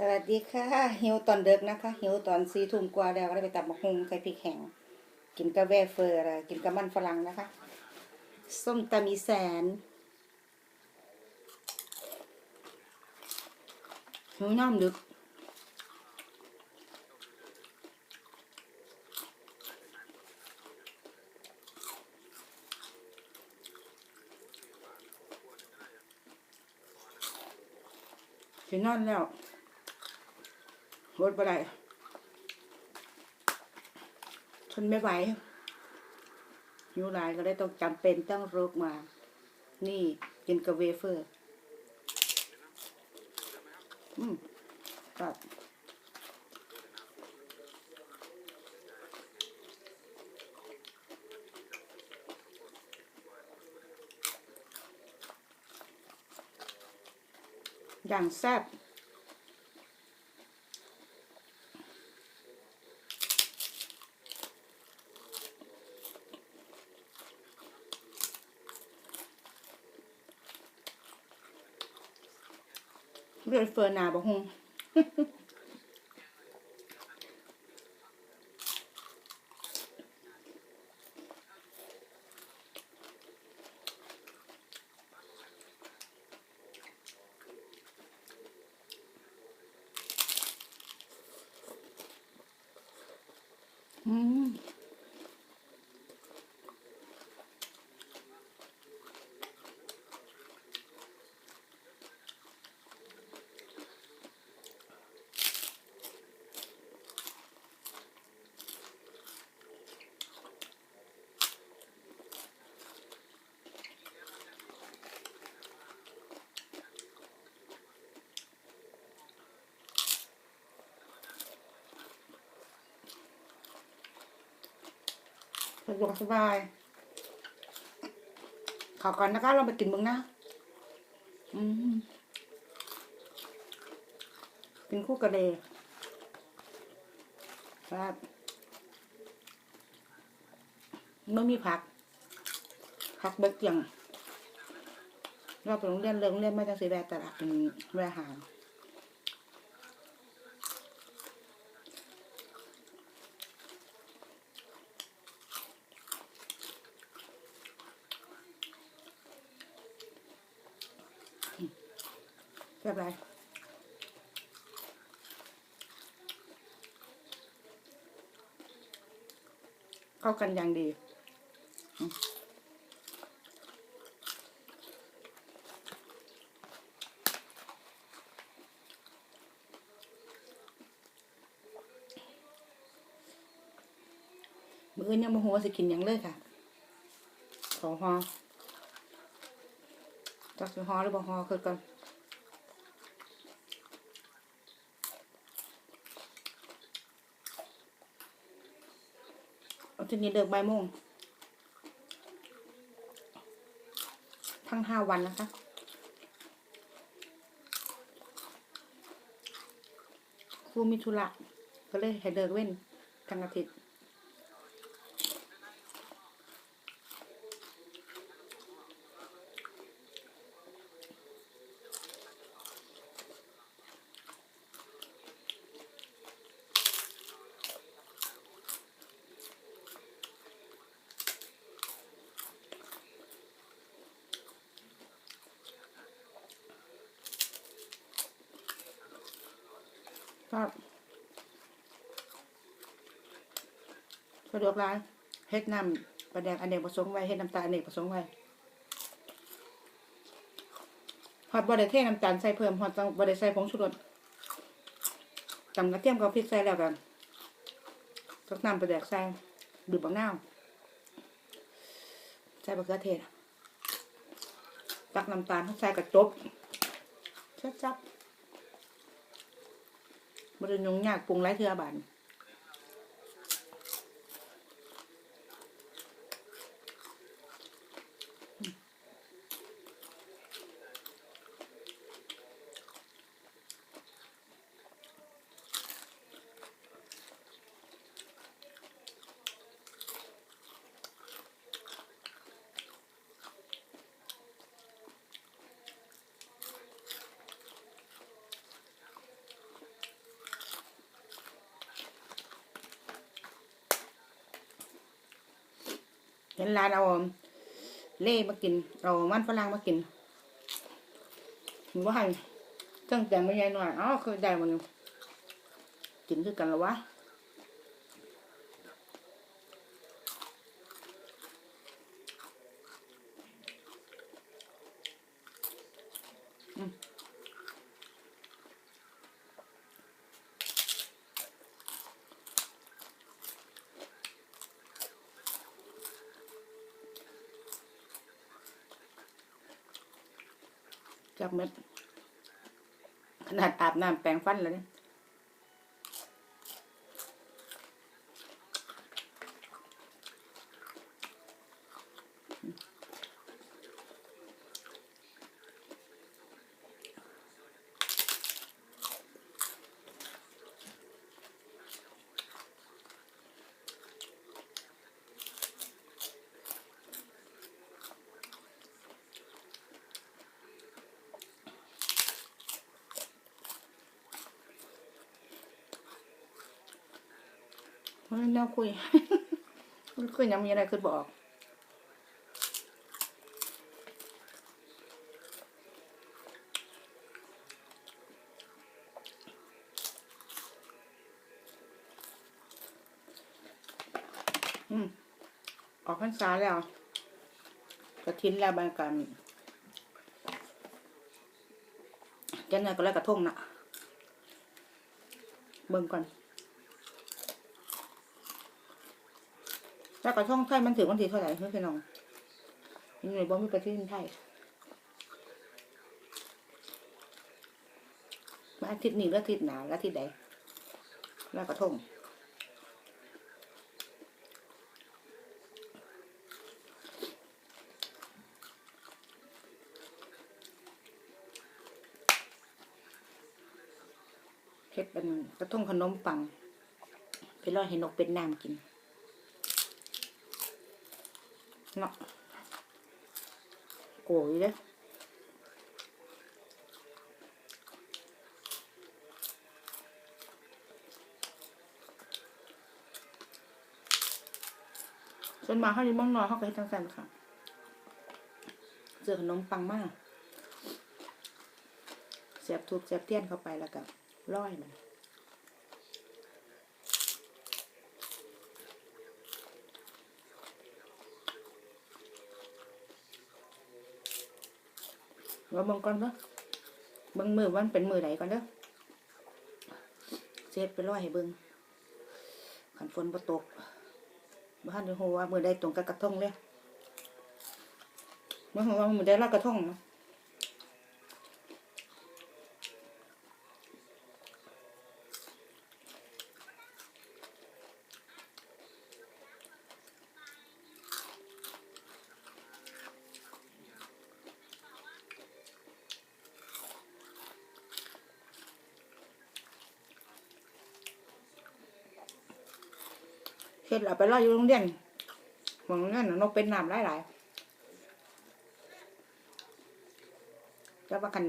สวัสดีค่ะหิวตอนเด็กนะคะหิวตอนสี่ทุ่มกว่าแล้วก็ได้ไปตับมะฮุงใส่พริกแห้งกินกับแวเฟอร์อะไรกินกับมันฝรั่งนะคะ ส้มตำอีแสนหิวน้ำดึกสินอนแล้ว รถไปได้ทนไม่ไหวหิวหลายก็เลยต้องจำเป็นต้องรุกมา นี่กินกับเวเฟอร์ อืมครับอย่างแซ่บ เรียนเฟิร์นนาบอกฮงอืม ดวกสบาย ขอก่อนนะคะเราไปกินมึงนะอืมกินคู่กระเดยครับไม่มีผัก ผักเบิกเกียงเราไปโรงเรียนเลิกโรงเรียนไม่ต้องซื้อแวตลาดเป็นแวหาร เรียบร้อยเข้ากันอย่างดีอืมมืออนยังโมโหว่าสิกินหยังเลยค่ะขอฮอจักสิฮอหรือบ่ฮอคือกัน เอา ทีนี้เดิกใบายโมง ทั้งห้าวันนะคะ ครูมีธุระก็เลยให้เดิกเว้นทั้งอาทิตย์ ครับสะดวกร้านเฮ็ดน้ำประแดงอเนกประสงค์ไว้เฮ็ดน้ำตาลอเนกประสงค์ไว้ฮอดบ่ได้เทน้ำตาลใส่เพิ่มฮอต้องบ่ได้ใส่ผงชูรสตำกระเทียมกับพริกใส่แล้วกันสักน้ำประแดกใส่บีบบักน้าวใส่มะเขือเทศตักน้ำตาลใส่กระจบจับๆบ บริยุงยากปรุงไรเทือบาน เห็นร้านเอาเล่มากิน เอามันฝรั่งมากินหรือว่าให้ตั้งแต่ไม่ใหญ่หน่อยอ๋อเคยได้มันกินคือกันแล้ววะอืม จับเม็ดขนาดอาบน้ำแปรงฟันแล้วเนี่ย เฮ้ยน่าคุยคุยยังมีอะไรคือบอกอืมออกพรรษาแล้วกระทินแล้วบางกันจะเนี่ยก็แล้วกระทงน่ะเบิ่งก่อน แล้วกระทงไทยมันถือวันที่เท่าไหร่เพื่อนพี่น้องนี่เลยบ่มีประเทศไทยมาอาทิตย์นี้หรืออาทิตย์หนาแล้วอาทิตย์ใดแล้วกระทงเฮ็ดเป็นกระทงขนมปังไปรอให้นกเป็นน้ำกิน เนาะโอ้ยเด้อส่วนมากเขาอยู่เมืองนอกเขาก็เฮ็ดจังซั่นค่ะเจอขนมปังมากเสียบทูบเสียบเทียนเข้าไปแล้วก็ร้อยมัน ว่าเบิ่งก่อนเด้อเบิ่งมือวันเป็นมือไหนก่อนเด้อเซฟไปร้อยให้เบิ่งขันฝนมาตกบ้านได้ฮู้ว่ามือได้ตรงกับกระทงเลยบ่ฮู้ว่ามือไดลากกระทงเนาะ เฮ็ดแล้วไปลอยอยู่โรงเรียนของโรงเรียนน่ะนกเป็นน้ำหลายๆแล้วว่ากัน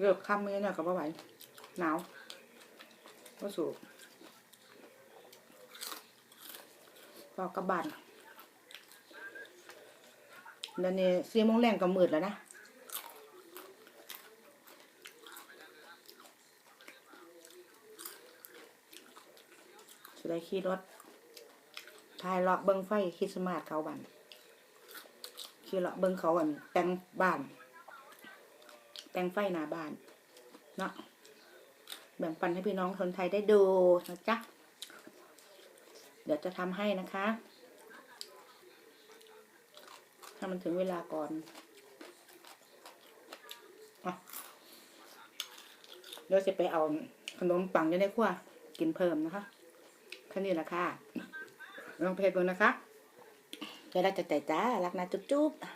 เลิกค่ำมื้อเนี่ยก็บ่ไหวหนาวบ่สู้พอกลับบานเดี๋ยวนี้สี่โมงแรงก็มืดแล้วนะ จะได้ขี่รถถ่ายเลาะเบิ้งไฟคริสต์มาสเขาบันขี่เลาะเบิ้งเขาบันแต่งบ้าน แต่งไฟหน้าบ้าน เนาะแบ่งปันให้พี่น้องคนไทยได้ดูนะจ๊ะ เดี๋ยวจะทำให้นะคะ ถ้ามันถึงเวลาก่อนอเดี๋ยวจะไปเอาขนมปังอยู่ในครัวกินเพิ่มนะคะ แค่นี้แหละค่ะลองเพลงดูนะคะเดี๋ยวเราจะแต่จ้ารักนะจุ๊บ